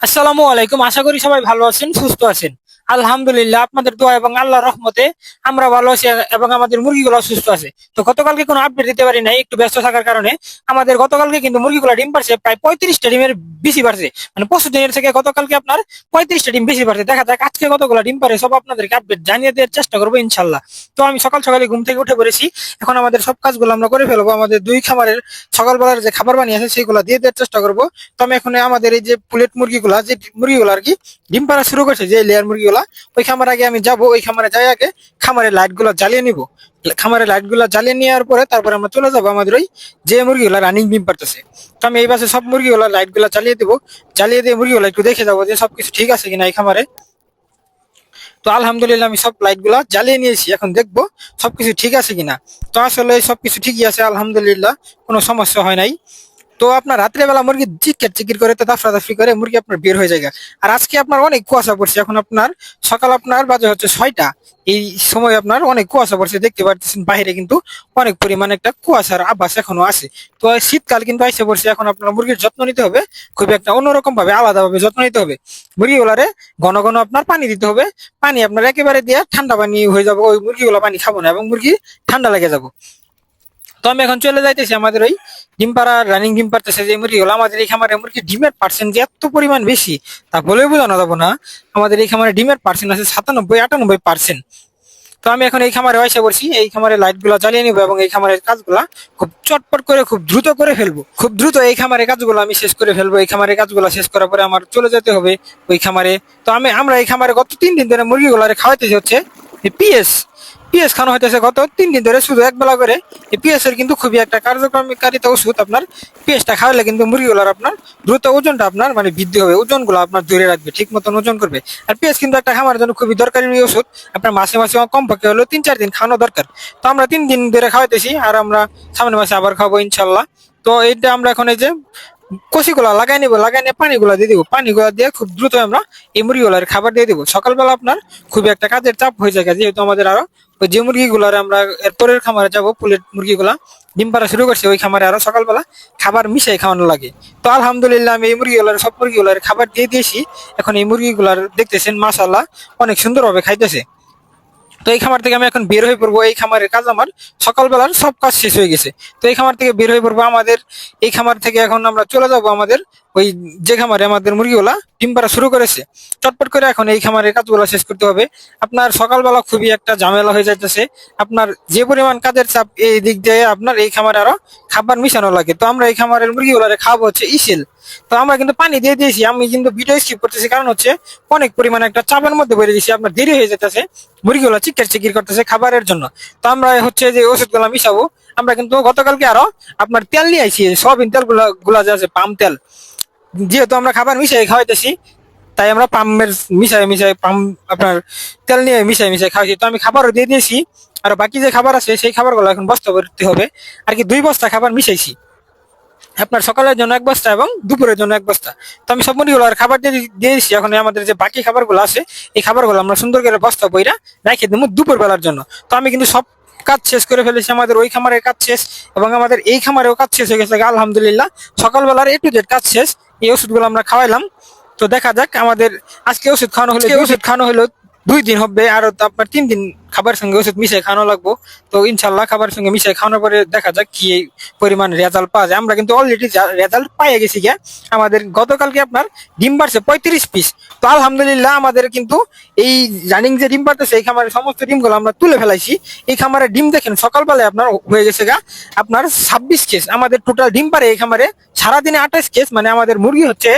আসসালামু আলাইকুম। আশা করি সবাই ভালো আছেন, সুস্থ আছেন। আলহামদুলিল্লাহ, আপনাদের দোয়া এবং আল্লাহ রহমতে আমরা ভালো আছি এবং আমাদের মুরগিগুলো সুস্থ আছে। তো গতকালকে কোনো আপডেট দিতে পারি নাই, একটু ব্যস্ত থাকার কারণে। আমাদের গতকালকে কিন্তু মুরগিগুলো ডিম পারছে প্রায় পঁয়ত্রিশটা ডিমের বেশি পারছে মানে পঁচিশ দিনের থেকে গতকালকে আপনার পঁয়ত্রিশটা ডিম বেশি পারছে দেখা যাক, আজকে কতগুলো ডিম পারে সব আপনাদেরকে আপডেট জানিয়ে দেওয়ার চেষ্টা করব ইনশাল্লাহ তো আমি সকাল সকালে ঘুম থেকে উঠে পড়েছি। এখন আমাদের সব কাজগুলো আমরা করে ফেলব। আমাদের দুই খামারের সকালবেলার যে খাবার বানিয়ে আছে, সেগুলো দিয়ে দেওয়ার চেষ্টা করব। তো আমি এখন আমাদের এই যে পুলেট মুরগিগুলা যে মুরগিগুলো আর কি, ডিম পাড়া শুরু করছে, যে লেয়ার মুরগিগুলা, ওই খামার আগে আমি যাব, ওই খামারে যাই আগে খামারের লাইটগুলো জ্বালিয়ে নিব। খামারের লাইটগুলো জ্বালিয়ে নেওয়ার পরে তারপরে আমরা চলে যাব আমাদের ওই যে মুরগিগুলা রানিং ডিম পারতেছে তো আমি এই পাশে সব মুরগিগুলা লাইটগুলা জ্বালিয়ে দেবো। জ্বালিয়ে দিয়ে মুরগিগুলা একটু দেখে যাব যে সবকিছু ঠিক আছে কিনা এই খামারে। তো আলহামদুলিল্লাহ আমি সব লাইটগুলা জ্বালিয়ে নিয়েছি, এখন দেখব সবকিছু ঠিক আছে কিনা। তো আসলে সবকিছু ঠিকই আছে, আলহামদুলিল্লাহ, কোনো সমস্যা হয় নাই। তো আপনার রাত্রেবেলা মুরগি চিৎকার চিকির করে, তো দাফরাদাফরি করে মুরগি আপনার বের হয়ে যায় আর আজকে আপনার অনেক কুয়াশা পড়ছে, এখন আপনার সকাল আপনার বাজে হচ্ছে ছয়টা। এই সময় আপনার অনেক কুয়াশা পড়ছে, দেখতে পাচ্ছেন বাইরে কিন্তু অনেক পরিমাণে একটা কুয়াশার আভাস এখনও আছে। তো শীতকাল কিন্তু আইসে পড়ছে, এখন আপনার মুরগির যত্ন নিতে হবে খুবই একটা অন্যরকম ভাবে আলাদা ভাবে যত্ন নিতে হবে। মুরগিগুলারে ঘন ঘন আপনার পানি দিতে হবে, পানি আপনার একেবারে দিয়ে ঠান্ডা পানি হয়ে যাবে, ওই মুরগিগুলো পানি খাব না এবং মুরগি ঠান্ডা লেগে যাব। তো আমি এখন চলে যাইতেছি আমাদের ওই ডিম পাড়া রানিং ডিম পারতেছে যে মুরগিগুলো আমাদের এই খামারে মুরগি ডিমের পার্সেন্ট যে এত পরিমাণ বেশি, তা বলে বোঝানো যাব না। আমাদের এই খামারে ডিমের পার্সেন্ট আছে সাতানব্বই, আটানব্বই পার্সেন্ট তো আমি এখন এই খামারে এসে পড়ছি, এই খামারে লাইটগুলো জ্বালিয়ে নিবো এবং এই খামারের কাজগুলা খুব চটপট করে, খুব দ্রুত করে ফেলব। খুব দ্রুত এই খামারের কাজগুলো আমি শেষ করে ফেলব, এই খামারের কাজগুলো শেষ করার পরে আমার চলে যেতে হবে ওই খামারে। তো আমি, আমরা এই খামারে গত তিন দিন ধরে মুরগিগুলারে খাওয়াইতেছি হচ্ছে পিএস। পিএস খাওয়ানো হইতেছে গত তিন দিন ধরে শুধু এক বেলা করে। পিএস এর কিন্তু খুবই একটা কার্যক্রমিকারিতা ওষুধ আপনার। পিএসটা খাওয়ালে কিন্তু মুরগিগুলোর আপনার দ্রুত ওজনটা আপনার মানে বৃদ্ধি হবে। ওজনগুলো আপনার ধরে রাখবে, ঠিক মতন ওজন করবে। আর পিএস কিন্তু একটা খামারের জন্য খুবই দরকারি ওষুধ। আপনার মাসে মাসে কমপক্ষে হলেও তিন চার দিন খাওয়ানো দরকার। তো আমরা তিন দিন ধরে খাওয়াইতেছি আর আমরা সামনে মাসে আবার খাব ইনশাল্লাহ তো এইটা আমরা এখন এই যে কষিগুলা লাগাই নিবো, লাগাই নিয়ে পানিগুলা দিয়ে দিব। পানিগুলা দিয়ে খুব দ্রুত আমরা এই মুরগিগুলার খাবার দিয়ে দিব। সকালবেলা আপনার খুবই একটা কাজের চাপ হয়ে যায় যেহেতু আমাদের আরও যে মুরগিগুলার আমরা এর পরের খামারে যাব, পুলের মুরগিগুলা। ডিম পাড়া শুরু করছে ওই খামারে আরও সকালবেলা। খাবার মিশাই খাওয়ানো লাগে। তো আলহামদুলিল্লাহ আমি এই মুরগিগুলার, সব মুরগিগুলার খাবার দিয়ে দিয়েছি। এখন এই মুরগিগুলার দেখতেছেন মাসাল্লাহ অনেক সুন্দরভাবে খাইতেছে। তো এই খামার থেকে আমি এখন বের হয়ে পড়ব। এই খামারের কাজ আমার সকালবেলার সব কাজ শেষ হয়ে গেছে। তো এই খামার থেকে বের হয়ে পড়ব। আমাদের এই খামার থেকে এখন আমরা চলে যাব আমাদের ওই যে খামারে আমাদের মুরগিগুলা ডিম পাড়া শুরু করেছে, চটপট করে এখন এই খামারের কাজগুলো শেষ করতে হবে। আপনার সকালবেলা খুবই একটা ঝামেলা হয়ে যাইতেছে। আপনার যে পরিমাণ কাজের চাপ এই দিক দিয়ে আপনার এই খামারে আরও খাবার মিশানো লাগে। তো আমরা এই খামারের মুরগিগুলারে খাওয়াবো হচ্ছে ইসেল। তো আমরা কিন্তু পানি দিয়ে দিয়েছি, আমি কিন্তু ভিডিও স্কিপ করতেছি। কারণ হচ্ছে অনেক পরিমাণে একটা চাপের মধ্যে বেড়ে দিয়েছি আপনার দেরি হয়ে যেতেছে মুরগিগুলো চিকের চিকির করতেছে খাবারের জন্য। তো আমরা হচ্ছে যে ওষুধগুলো মিশাবো, আমরা কিন্তু গতকালকে আরও আপনার তেল নিয়ে আইছি, সয়াবিন তেলগুলা গুলা যে আছে, পাম তেল। যেহেতু আমরা খাবার মিশাই খাওয়াইতেছি, তাই আমরা পাম্পের মিশাই মিশাই পাম্প, আপনার তেল নিয়ে মিশাই মিশাই খাওয়াইছি। তো আমি খাবারও দিয়ে দিয়েছি, আর বাকি যে খাবার আছে, সেই খাবারগুলো এখন বস্তা করতে হবে। আর কি দুই বস্তা খাবার মিশাইছি। আপনার সকালের জন্য এক বস্তা এবং দুপুরের জন্য এক বস্তা। তো আমি সব মুরগিগুলো আর খাবার দিয়ে দিয়েছি। এখন আমাদের যে বাকি খাবারগুলো আছে, এই খাবারগুলো আমরা সুন্দর করে বস্তা বইরা রেখে দেবো দুপুর বেলার জন্য। তো আমি কিন্তু সব কাজ শেষ করে ফেলেছি। আমাদের ওই খামারের কাজ শেষ এবং আমাদের এই খামারেও কাজ শেষ হয়ে গেছে। আলহামদুলিল্লাহ, সকালবেলার এ টু জেড কাজ শেষ। এই ওষুধগুলো আমরা খাওয়াইলাম। তো দেখা যাক আমাদের আজকে ওষুধ খাওয়ানো হলো ওষুধ খাওয়ানো হলো দুই দিন হবে আর আপনার তিন দিন খাবার সঙ্গে ওষুধ মিশিয়ে খাওয়ানো লাগবো। তো ইনশাল্লাহ খাবার সঙ্গে মিশিয়ে খাওয়ানোর পরে দেখা যাক কি পরিমাণ রেজাল্ট পাওয়া যায়। আমরা কিন্তু অলরেডি রেজাল্ট পাইয়ে গেছি গিয়া আমাদের গতকালকে আপনার ডিম বাড়ছে পঁয়ত্রিশ পিস তো আলহামদুলিল্লাহ আমাদের কিন্তু এই রানিং যে ডিম পারতেছে এই খামারের সমস্ত ডিমগুলো আমরা তুলে ফেলাইছি। এই খামারের ডিম দেখেন সকালবেলায় আপনার হয়ে গেছে গা আপনার ছাব্বিশ কেস আমাদের টোটাল ডিম পারে এই খামারে সারাদিনে আঠাশ কেস মানে আমাদের মুরগি হচ্ছে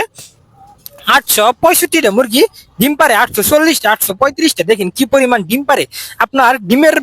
আটশো পঁয়ষট্টিটা মুরগি, ডিম পারে আটশো চল্লিশটা, আটশো পঁয়ত্রিশটা। দেখেন কি পরিমাণ ডিম পারে। আপনার ডিমের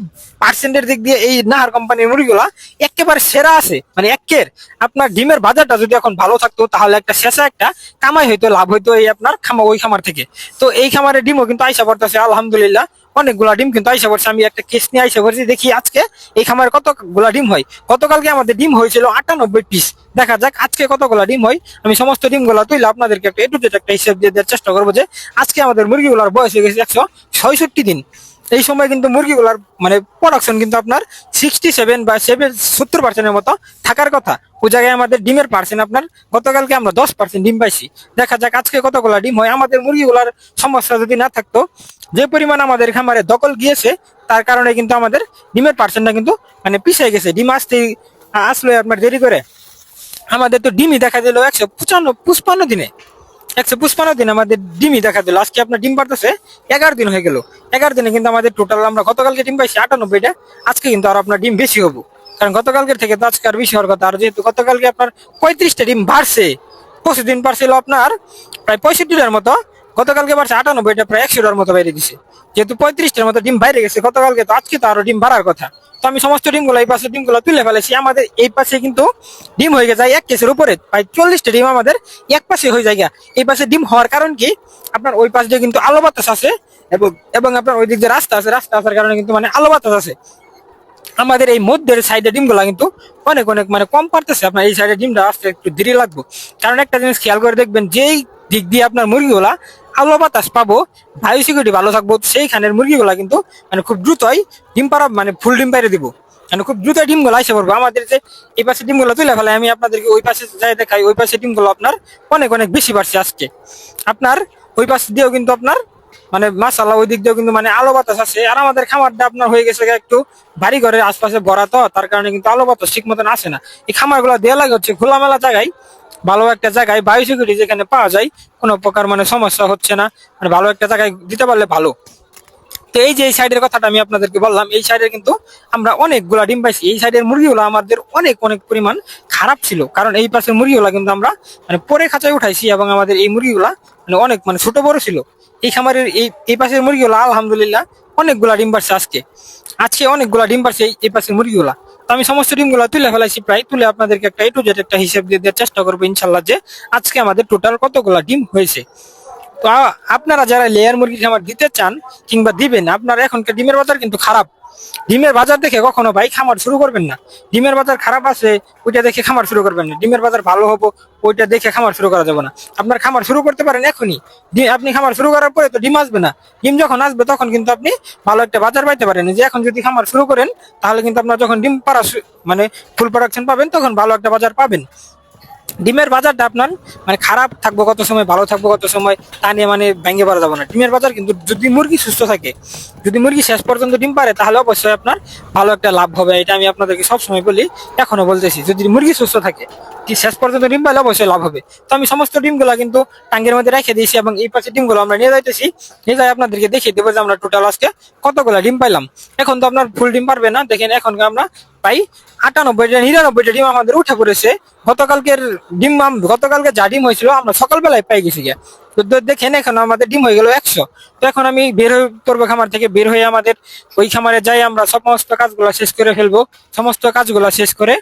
পার্সেন্টের দিক দিয়ে এই নাহার কোম্পানির মুরগিগুলা একেবারে সেরা আছে মানে একের। আপনার ডিমের বাজারটা যদি এখন ভালো থাকতো, তাহলে একটা শেষে একটা কামাই হইতো, লাভ হইতো এই আপনার খামা ওই খামার থেকে। তো এই খামারের ডিমও কিন্তু আইসা পড়তেছে, আলহামদুলিল্লাহ। অনেকগুলা ডিম কিন্তু আইসা পড়ছে। আমি একটা কেস নিয়ে আইসা পড়ছি, দেখি আজকে এই খামারে কতগুলা ডিম হয়। গতকালকে আমাদের ডিম হয়েছিল আটানব্বই পিস দেখা যাক আজকে কতগুলা ডিম হয়। আমি সমস্ত ডিমগুলা তুইলে আপনাদেরকে একটা এটু একটা হিসেব দিয়ে দেওয়ার চেষ্টা করব যে, আজকে আমাদের মুরগিগুলার বয়স হয়ে গেছে একশো ছয়ষট্টি দিন। এই সময় কিন্তু মুরগিগুলার মানে প্রোডাকশন কিন্তু আপনার সিক্সটি সেভেন বা সেভেন সত্তর পার্সেন্টের মতো থাকার কথা। ওই জায়গায় আমাদের ডিমের পার্সেন্ট আপনার, গতকালকে আমরা দশ পার্সেন্ট ডিম পাইছি। দেখা যাক আজকে কতগুলা ডিম হয়। আমাদের মুরগিগুলার সমস্যা যদি না থাকতো, যে পরিমাণ আমাদের খামারে দখল গিয়েছে, তার কারণে কিন্তু আমাদের ডিমের পার্সেন্টটা কিন্তু মানে পিছিয়ে গেছে। ডিম আসতেই আসলে আপনার দেরি করে। আমাদের তো ডিমই দেখা দিল একশো পঁচান্ন পুষ্পান্ন দিনে। একশো পুষ্পান্ন দিন আমাদের ডিমই দেখা দিল। আজকে আপনার ডিম পারতেছে এগারো দিন হয়ে গেল। এগারো দিনে কিন্তু আমাদের টোটাল আমরা গতকালকে ডিম পাইছি আটানব্বইটা আজকে কিন্তু আর আপনার ডিম বেশি হব। কারণ গতকালকের থেকে তো আজকে আর বেশি হওয়ার কথা। আর যেহেতু গতকালকে আপনার পঁয়ত্রিশটা ডিম বাড়ছে পঁচিশ দিন পারছিল আপনার প্রায় পঁয়ষট্টিটার মতো, গতকালকে বাড়ছে আটানব্বইটা প্রায় একশোটার মতো বাইরে দিছে। যেহেতু পঁয়ত্রিশটার মতো ডিম বাইরে গেছে, গতকালকে তো আজকে তো আরও ডিম বাড়ার কথা। তো আমি সমস্ত ডিমগুলো, এই পাশে ডিমগুলো তুলে ফেলেছি। আমাদের এই পাশে কিন্তু ডিম হয়ে যায় এক কেসের উপরে। প্রায় চল্লিশটা ডিম আমাদের এক পাশে হয়ে যায়। এই পাশে ডিম হওয়ার কারণ কি? আপনার ওই পাশে কিন্তু আলো বাতাস আছে এবং এবং আপনার ওই দিক যে রাস্তা আছে। রাস্তা আসার কারণে কিন্তু মানে আলো বাতাস আছে। আমাদের এই মধ্যের সাইডে ডিমগুলা কিন্তু অনেক অনেক মানে কম পারতেছে। আপনার এই সাইডে ডিমটা আসতে একটু দেরি লাগবে। কারণ একটা জিনিস খেয়াল করে দেখবেন, যেই দিক দিয়ে আপনার মুরগিগুলা আলো বাতাস পাবো, বায়ু সিকিউরিটি ভালো থাকব সেইখানের মুরগিগুলা কিন্তু মানে খুব দ্রুতই ডিম পাড়া মানে ফুল ডিম পাইরে দিব। মানে খুব দ্রুত ডিমগুলো আসে পড়ব আমাদের যে এই পাশে ডিমগুলো তুলে ফেলে, আমি আপনাদেরকে ওই পাশে যাই দেখাই, ওই পাশে ডিমগুলো আপনার অনেক অনেক বেশি বাড়ছে আজকে। আপনার ওই পাশে দিয়েও কিন্তু আপনার মানে মাসাল্লাহ ওই দিক দিয়েও কিন্তু মানে আলো বাতাস আছে। আর আমাদের খামারটা আপনার হয়ে গেছে একটু বাড়ি ঘরের আশপাশে ভরা তো, তার কারণে কিন্তু আলো বাতাস ঠিক মতন আসে না। এই খামারগুলো দেওয়া লাগে হচ্ছে খোলামেলা জায়গায়। ভালো একটা জায়গায় বায়ু সিকিউরিটি যেখানে পাওয়া যায়, কোনো প্রকার মানে সমস্যা হচ্ছে না। মানে ভালো একটা জায়গায় দিতে পারলে ভালো। তো এই যে এই সাইডের কথাটা আমি আপনাদেরকে বললাম, এই সাইডে কিন্তু আমরা অনেকগুলা ডিম পাইছি। এই সাইডের মুরগিগুলো আমাদের অনেক অনেক পরিমাণ খারাপ ছিল। কারণ এই পাশের মুরগিগুলা কিন্তু আমরা মানে পরে খাঁচায় উঠাইছি এবং আমাদের এই মুরগিগুলা মানে অনেক মানে ছোট বড় ছিল। এই খামারের এই এই পাশের মুরগিগুলা আলহামদুলিল্লাহ অনেকগুলা ডিম পারছে আজকে। আজকে অনেকগুলা ডিম পারছে এই- পাশের মুরগিগুলা। আমি সমস্ত ডিমগুলো তুলে ফেলাইছি প্রায়, তুলে আপনাদেরকে একটা এ টু জেড একটা হিসেব দিয়ে দেওয়ার চেষ্টা করব ইনশাল্লাহ যে আজকে আমাদের টোটাল কতগুলা ডিম হয়েছে। তো আপনারা যারা লেয়ার মুরগির খামার দিতে চান কিংবা দিবেন, আপনারা এখনকার ডিমের বাজার কিন্তু খারাপ। ডিমের বাজার দেখে কখনো ভাই খামার শুরু করবেন না। ডিমের বাজার খারাপ আছে, ওইটা দেখে খামার শুরু করবেন না। ডিমের বাজার ভালো হব, ওইটা দেখে খামার শুরু করা যাবে না। আপনার খামার শুরু করতে পারেন এখনই। আপনি খামার শুরু করার পরে তো ডিম আসবে না। ডিম যখন আসবে তখন কিন্তু আপনি ভালো একটা বাজার পাইতে পারেন। যে এখন যদি খামার শুরু করেন, তাহলে কিন্তু আপনার যখন ডিম পাড়া মানে ফুল প্রোডাকশন পাবেন, তখন ভালো একটা বাজার পাবেন। ডিমের বাজারটা আপনার মানে খারাপ থাকব কত সময়, ভালো থাকব কত সময়, তা নিয়ে মানে ভেঙে পারা যাবে না। ডিমের বাজার কিন্তু যদি মুরগি সুস্থ থাকে, যদি মুরগি শেষ পর্যন্ত ডিম পারে, তাহলে অবশ্যই আপনার ভালো একটা লাভ হবে। এটা আমি আপনাদেরকে সবসময় বলি, এখনও বলতেছি, যদি মুরগি সুস্থ থাকে শেষ পর্যন্ত ডিম পাইলে অবশ্যই লাভ হবে। তো আমি সমস্ত ডিমগুলো কিন্তু টাঙ্গের মধ্যে রেখে দিয়েছি এবং এই পাশে ডিমগুলো আমরা নিয়ে যাইতেছি। নিয়ে যাই আপনাদেরকে দেখিয়ে দেবো যে আমরা টোটাল আজকে কতগুলো ডিম পাইলাম। এখন তো আপনার ফুল ডিম পারবে না, দেখেন এখন আমরা পাই। আটানব্বইটা, নিরানব্বইটা ডিম আমাদের উঠে পড়েছে। গতকালকের ডিম গতকালকে যা ডিম হয়েছিল, আমরা সকালবেলায় পাই গেছি গিয়া। দেখেন, এখন আমাদের ডিম হয়ে গেল একশো। তো এখন আমি বের হয়ে পড়ব খামার থেকে বের হয়ে আমাদের ওই খামারে যাই, আমরা সমস্ত কাজগুলো শেষ করে ফেলব। সমস্ত কাজগুলো শেষ করে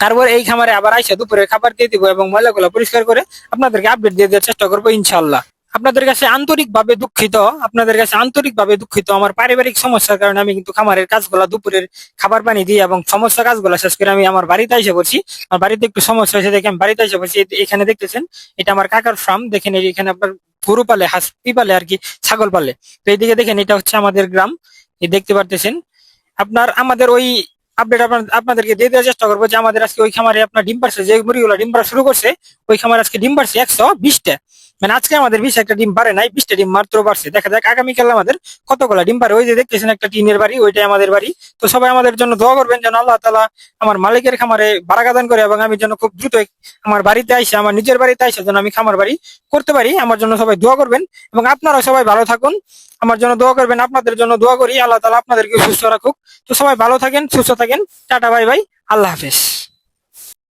তারপর এই খামারে আবার আইসা দুপুরে খাবার দিয়ে দিব এবং ময়লাগুলো পরিষ্কার করে আপনাদেরকে আপডেট দিয়ে দেওয়ার চেষ্টা করব ইনশাল্লাহ আপনাদের কাছে আন্তরিকভাবে দুঃখিত, আপনাদের কাছে আন্তরিকভাবে দুঃখিত। আমার পারিবারিক সমস্যার কারণে আমি কিন্তু খামারের কাজগুলো দুপুরের খাবার পানি দিই এবং সমস্ত কাজগুলো শেষ করে আমি আমার বাড়িতে এসে পড়ছি। আমার বাড়িতে একটু সমস্যা হয়েছে দেখে আমি বাড়িতে এসে পড়ছি। এখানে দেখতেছেন, এটা আমার কাকার ফার্ম দেখেন এখানে আপনার গরু পালে হাঁস পালে আর কি, ছাগল পালে। তো এইদিকে দেখেন, এটা হচ্ছে আমাদের গ্রাম। এই দেখতে পারতেছেন, আপনার আমাদের ওই আপডেট আপনাদেরকে দিয়ে দেওয়ার চেষ্টা করব যে আমাদের আজকে ওই খামারে আপনার ডিম পারছে যে মুরগিগুলো ডিম পাড়া শুরু করছে, ওই খামারে আজকে ডিম পারছে একশো বিশটা। মানে আজকে আমাদের বিশ একটা ডিম পারে নাই, বিশটা ডিম মাত্র পারছে দেখা যাক আগামীকাল আমাদের কতগুলা ডিম পারে ওই যে দেখতেছেন একটা টিনের বাড়ি, ওইটাই আমাদের বাড়ি। তো সবাই আমাদের জন্য দোয়া করবেন যেন আল্লাহ তালা আমার মালিকের খামারে বারাগাদান করে এবং আমি যেন খুব দ্রুত আমার বাড়িতে আইসে, আমার নিজের বাড়িতে আইসে যেন আমি খামার বাড়ি করতে পারি। আমার জন্য সবাই দোয়া করবেন এবং আপনারা সবাই ভালো থাকুন। আমার জন্য দোয়া করবেন, আপনাদের জন্য দোয়া করি। আল্লাহ তালা আপনাদেরকে সুস্থ রাখুক। তো সবাই ভালো থাকেন, সুস্থ থাকেন। Tata, bye bye. আল্লাহ হাফেজ।